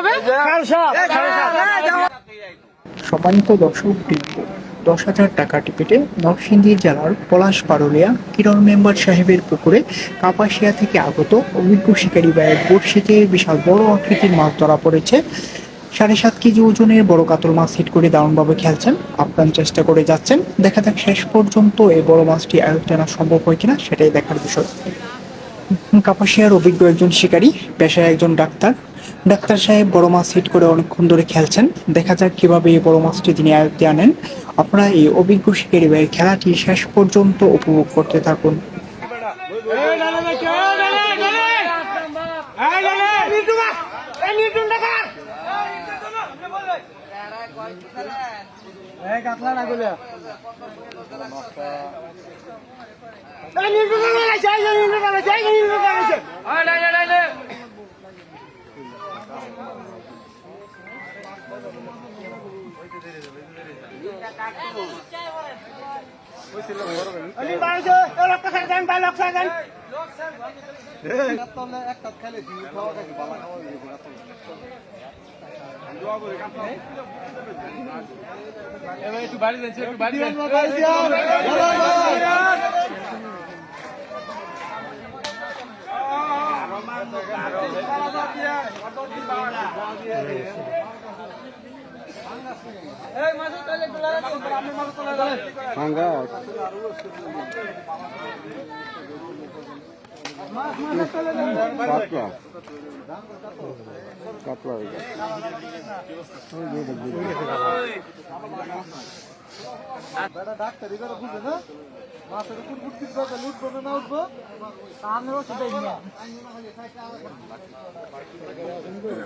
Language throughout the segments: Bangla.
হবে? সম্মানিত দর্শক দশ হাজার টাকা টিকিটে নরসিংদী জেলার পলাশ পারুলিয়া কিরণ মেম্বার সাহেবের পুকুরে কাপাসিয়া থেকে আগত অভিজ্ঞ শিকারী ব্যয়ের বড়শিতে বিশাল বড় আকৃতির মাছ ধরা পড়েছে। সাড়ে সাত কেজি ওজনের বড় কাতল মাছ হিট করে দারুণভাবে খেলছেন। আপ্রাণ চেষ্টা করে যাচ্ছেন। দেখা যাক শেষ পর্যন্ত এই বড় মাছটি আয়ত্ত আনা সম্ভব হয় কিনা সেটাই দেখার বিষয়। কাপাসিয়ার অভিজ্ঞ একজন শিকারী পেশায় একজন ডাক্তার ডাক্তার সাহেব বড় মাছ হিট করে অনেকক্ষণ ধরে খেলছেন দেখা যাক কীভাবে এই বড় মাছটি তিনি আয়ত্তে আনেন আপনারা এই অভিজ্ঞ শিকারী ভাইয়ের খেলাটি শেষ পর্যন্ত উপভোগ করতে থাকুন একটু বাড়ি যাচ্ছে একটু বাড়ি কাতলা কাতলা বুটকি করবে না উঠবো সামনে ওষুধ নিয়ে লাল ভাই কাতলা কাতলা আপনি দেন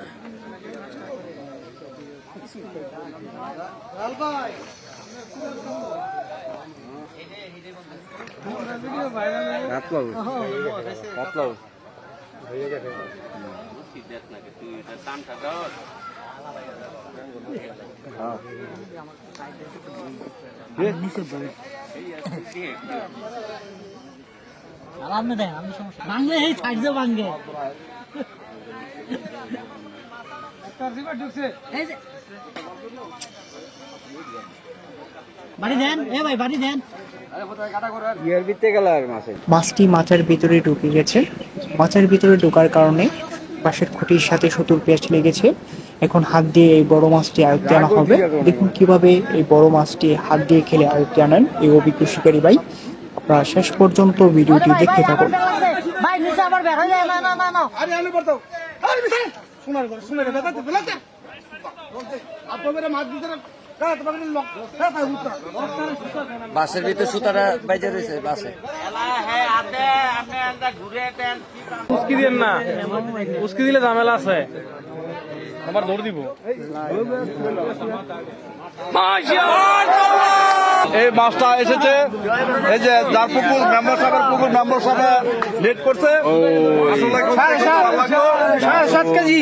আমি সমস্যা ভাঙলে এই ছাড়ছে ভাঙবে এই যে- বাড়ি দেন এ ভাই বাড়ি দেন। ইয়ার ভিতরে গেল আর মাসে মাছটি মাছের ভিতরে ঢুকে গেছে। মাছের ভিতরে ঢোকার কারণে পাশের খুঁটির সাথে সুতোর পেঁচ লেগেছে। এখন হাত দিয়ে এই বড় মাছটি আয়ত্তে আনা হবে। দেখুন কীভাবে এই বড় মাছটি হাত দিয়ে খেলে আয়ত্তে আনেন এই অভিজ্ঞ শিকারী ভাই। আপনারা শেষ পর্যন্ত ভিডিওটি দেখতে থাকুন। হয়ে সোনার করে সোনার তো বেলাতে আপনি মাছ দিতে উত্তর বাসের ভিতরে সুতারা বাইজে রয়েছে বাসে। উস্কি দিন না। উস্কি দিলে ঝামেলা আছে। আমার দৌড় দিব। এই মাছটা এসেছে। এই যে যার পুকুর মেম্বার সাহেবের পুকুর মেম্বার সাহেব লেট করছে। সাত কেজি।